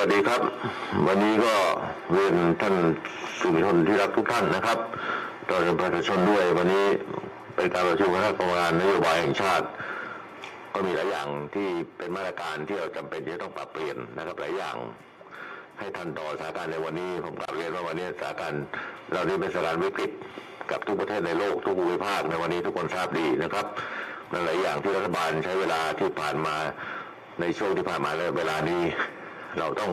วัสดีครับ วันนี้ก็เรียนท่านสื่อมวลชนที่รักทุกท่านนะครับต่อจากประชาชนด้วย วันนี้เป็นการประชุมคณะกรรมการนโยบายแห่งชาติ ก็มีหลายอย่างที่เป็นมาตรการที่เราจำเป็นที่จะต้องปรับเปลี่ยนนะครับหลายอย่าง ให้ทันต่อสถานการณ์ในวันนี้ผมกลับเรียนว่าวันนี้สถานการณ์เรานี่เป็นสถานการณ์วิกฤตกับทุกประเทศในโลกทุกภูมิภาคในวันนี้ทุกคนทราบดีนะครับหลายอย่างที่รัฐบาลใช้เวลาที่ผ่านมาในช่วงที่ผ่านมาและเวลานี้ เราต้อง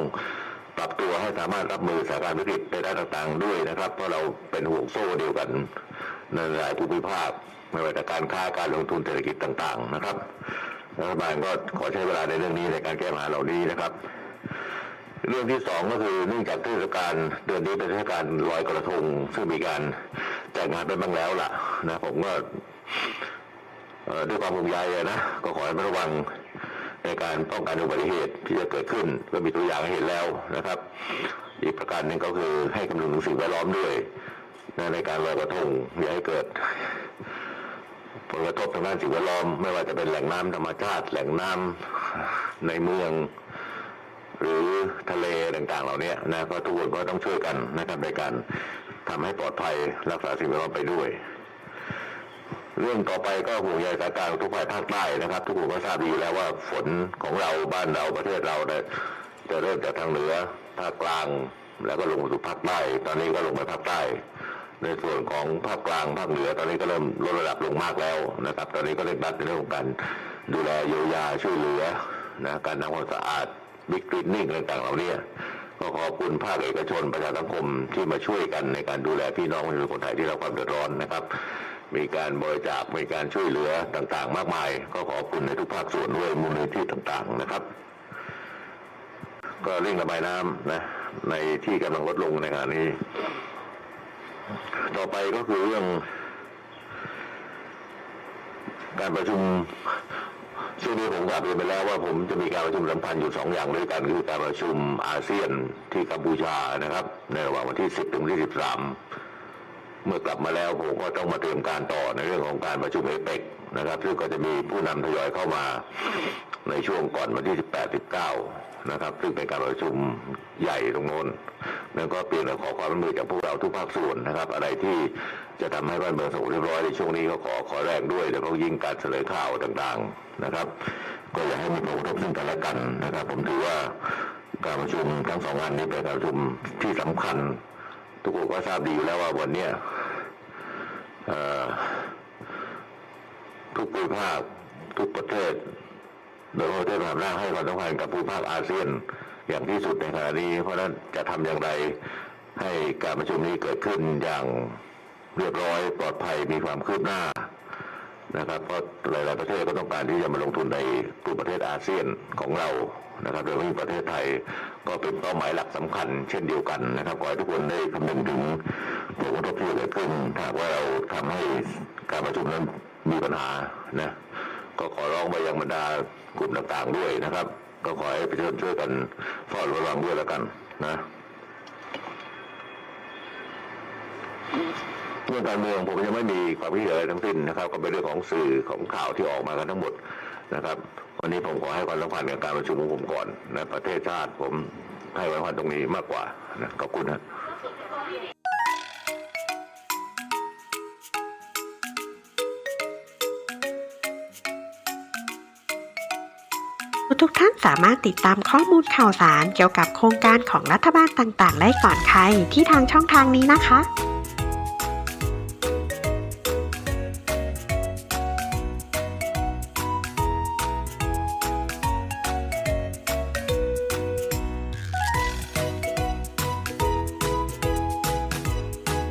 ปรับตัวให้สามารถรับมือสถานการณ์วิกฤตในด้านต่างๆด้วยนะครับ เพราะเราเป็นห่วงโซ่เดียวกันในหลายภูมิภาคไม่ว่าจะการค้าการลงทุนเศรษฐกิจต่างๆนะครับรัฐบาลก็ขอใช้เวลาในเรื่องนี้ในการแก้ปัญหาเหล่านี้นะครับ เรื่องที่สองก็คือเนื่องจากเทศกาลเดือนนี้เป็นเทศกาลลอยกระทง ซึ่งมีการจัดงานไปบ้างแล้วล่ะนะผมก็ด้วยความห่วงใยนะ ก็ขอให้ระวัง ในการป้องกันอุบัติเหตุที่จะเกิดขึ้นก็มีตัวอย่างให้เห็นแล้วนะครับ อีกประการหนึ่งก็คือให้คำนึงถึงสิ่งแวดล้อมด้วยในการลอยกระทงอย่าให้เกิดผลกระทบทางด้านสิ่งแวดล้อมไม่ว่าจะเป็นแหล่งน้ำธรรมชาติ แหล่งน้ำในเมือง หรือทะเลต่างๆ เหล่านี้นะก็ทุกคนก็ต้องช่วยกันนะครับในการทำให้ปลอดภัยรักษาสิ่งแวดล้อมไปด้วย เรื่องต่อไปก็ห่วงใยสถานการณ์ของทุกภาคภาคใต้นะครับ ทุกคนก็ทราบดีแล้วว่าฝนของเราบ้านเราประเทศเราเนี่ยจะเริ่มจากทางเหนือภาคกลาง แล้วก็ลงมาสู่ภาคใต้ตอนนี้ก็ลงมาภาคใต้ ในส่วนของภาคกลางภาคเหนือตอนนี้ก็เริ่มลดระดับลงมากแล้วนะครับ ตอนนี้ก็เร่งรัดในเรื่องของการดูแลเยียวยาช่วยเหลือนะการทำความสะอาดบิ๊กคลีนนิ่งต่างๆเหล่านี้ก็ขอบคุณภาคเอกชนประชาสังคมที่มาช่วยกันในการดูแลพี่น้องประชาชนคนไทยที่ได้รับความเดือดร้อนนะครับ มีการบริจาคมีการช่วยเหลือต่างๆ มากมาย ก็ขอบคุณในทุกภาคส่วนด้วยมูลนิธิต่างๆนะครับ ก็เร่งระบายน้ำนะในที่กำลังลดลงในขณะนี้ ต่อไปก็คือเรื่อง การประชุมช่วงนี้ผมกลับเรียนไปแล้วว่าผมจะมีการประชุมสำคัญอยู่สองอย่างด้วยกัน คือการประชุมอาเซียนที่กัมพูชานะครับ ในระหว่างวันที่ 10 ถึงวันที่ 13 เมื่อกลับมาแล้วผมก็ต้องมาเตรียมการต่อในเรื่องของการประชุมเอเปกนะครับซึ่งก็จะมีผู้นำทยอยเข้ามาในช่วงก่อนวันที่ 18 19 นะครับ ซึ่งเป็นการประชุมใหญ่ตรงโน้นแล้วก็เปลี่ยนขอความร่วมมือจากพวกเราทุกภาคส่วนนะครับ อะไรที่จะทำให้บ้านเมืองสงบเรียบร้อยในช่วงนี้ก็ขอขอแรงด้วย แล้วก็ยิ่งการเสนอข่าวต่างๆนะครับ ก็อย่าให้มีผลกระทบซึ่งกันและกันนะครับ ผมถือว่าการประชุมทั้งสองอันนี้เป็นการประชุมที่สำคัญ ทุกคนก็ทราบดีอยู่แล้วว่าวันเนี้ยทุกภูมิภาคทุกประเทศโดยเฉพาะประเทศมหาอำนาให้ความสำคัญกับภูมิภาคอาเซียนอย่างที่สุดในขณะนี้ เพราะฉะนั้นจะทำอย่างไรให้การประชุมนี้เกิดขึ้นอย่างเรียบร้อยปลอดภัยมีความคืบหน้า นะครับเพราะหลาย ๆ ประเทศก็ต้องการที่จะมาลงทุนในกลุ่มประเทศอาเซียนของเรานะครับโดยเฉพาะประเทศไทยก็เป็นเป้าหมายหลักสำคัญ เช่นเดียวกันนะครับขอให้ทุกคนได้คำนึงถึงผลกระทบที่เกิดขึ้นหากว่าเราทำให้การประชุมนั้นมีปัญหานะก็ขอร้องไปยังบรรดากลุ่มต่าง ๆ ด้วยนะครับ ก็ขอให้ประชาชนช่วยกันเฝ้าระวังด้วยแล้วกันนะ เรื่องการเมืองผมยังไม่มีความคิดเห็นอะไรทั้งสิ้นนะครับก็เป็นเรื่องของสื่อของข่าวที่ออกมากันทั้งหมดนะครับวันนี้ผมขอให้ความสำคัญกับการประชุมของผมก่อนนะประเทศชาติผมให้ความสำคัญตรงนี้มากกว่านะขอบคุณนะทุกท่านสามารถติดตามข้อมูลข่าวสารเกี่ยวกับโครงการของรัฐบาลต่างๆ ได้ก่อนใครที่ทางช่องทางนี้นะคะ